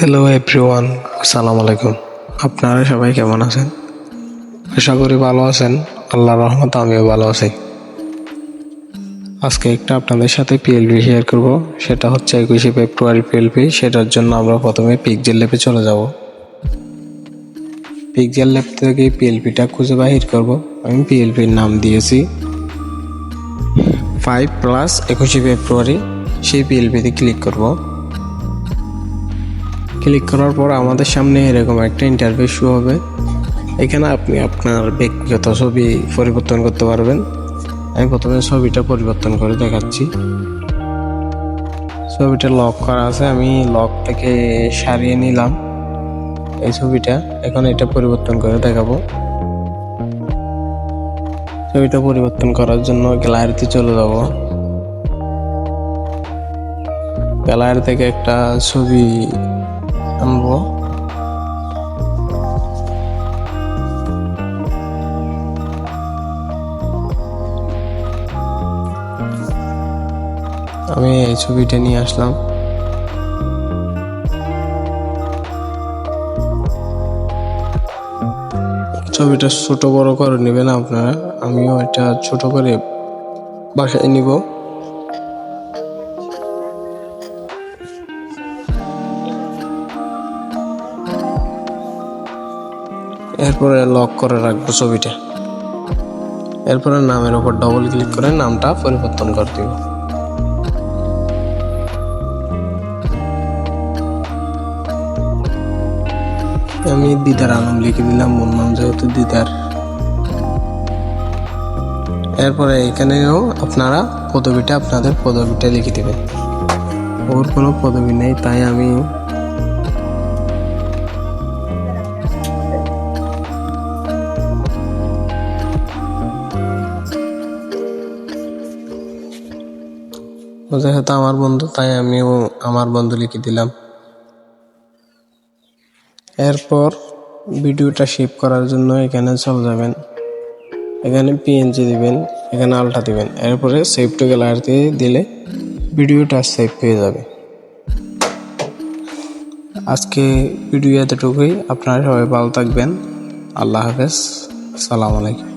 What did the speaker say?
Hello everyone আসসালামু আলাইকুম আপনারা সবাই কেমন আছেন? আশা করি ভালো আছেন। আল্লাহ রহমত আমিও ভালো আছি। আজকে একটা আপনাদের সাথে পিএলপি শেয়ার করব। সেটা হচ্ছে একুশে ফেব্রুয়ারি পিএলপি সেটার জন্য আমরা প্রথমে পিকজেল ল্যাবে চলে যাব। পিকজেল ল্যাব থেকে পিএলপিটা খুঁজে বাহির করব। আমি পিএলপির নাম দিয়েছি। ফাইভ প্লাস একুশে ফেব্রুয়ারি, সেই পিএলপিতে ক্লিক করব। ক্লিক করার পর আমাদের সামনে এরকম একটা ইন্টারভিউ শো হবে। এখানে আপনি আপনার ব্যক্তিগত ছবি পরিবর্তন করতে পারবেন। আমি প্রথমে ছবিটা পরিবর্তন করে দেখাচ্ছি। ছবিটা লক করা আছে, আমি লক থেকে সারিয়ে নিলাম। এই ছবিটা, এখন এটা পরিবর্তন করে দেখাবো। ছবিটা পরিবর্তন করার জন্য গ্যালারিতে চলে যাব। গ্যালারি থেকে একটা ছবি আনব আমি এই ছবিটা নিয়ে আসলাম। ছবিটা ছোট বড় করে নেবেন আপনারা। আমিও এটা ছোট করে বাসায় নিব। এরপরে লক করে রাখব ছবিটা। এরপরে নামের উপর ডবল ক্লিক করে নামটা পরিবর্তন করে দিব। আমি দিদার আলম লিখে দিলাম মোর নাম যেহেতু দিদার। এরপরে এখানেও আপনারা পদবিটা আপনাদের পদবিটা লিখে দেবেন। ওর কোনো পদবি নেই, তাই আমি ও যেহেতু আমার বন্ধু, তাই আমিও আমার বন্ধু লিখে দিলাম। এরপর ভিডিওটা সেভ করার জন্য এখানে চলে যাবেন। এখানে পিএনজি দিবেন, এখানে আলটা দিবেন। এরপরে সেভ টু গ্যালারিতে দিলে ভিডিওটা সেভ হয়ে যাবে। আজকে ভিডিও এতটুকুই। আপনারা সবাই ভালো থাকবেন। আল্লাহ হাফেজ। আসসালামু আলাইকুম।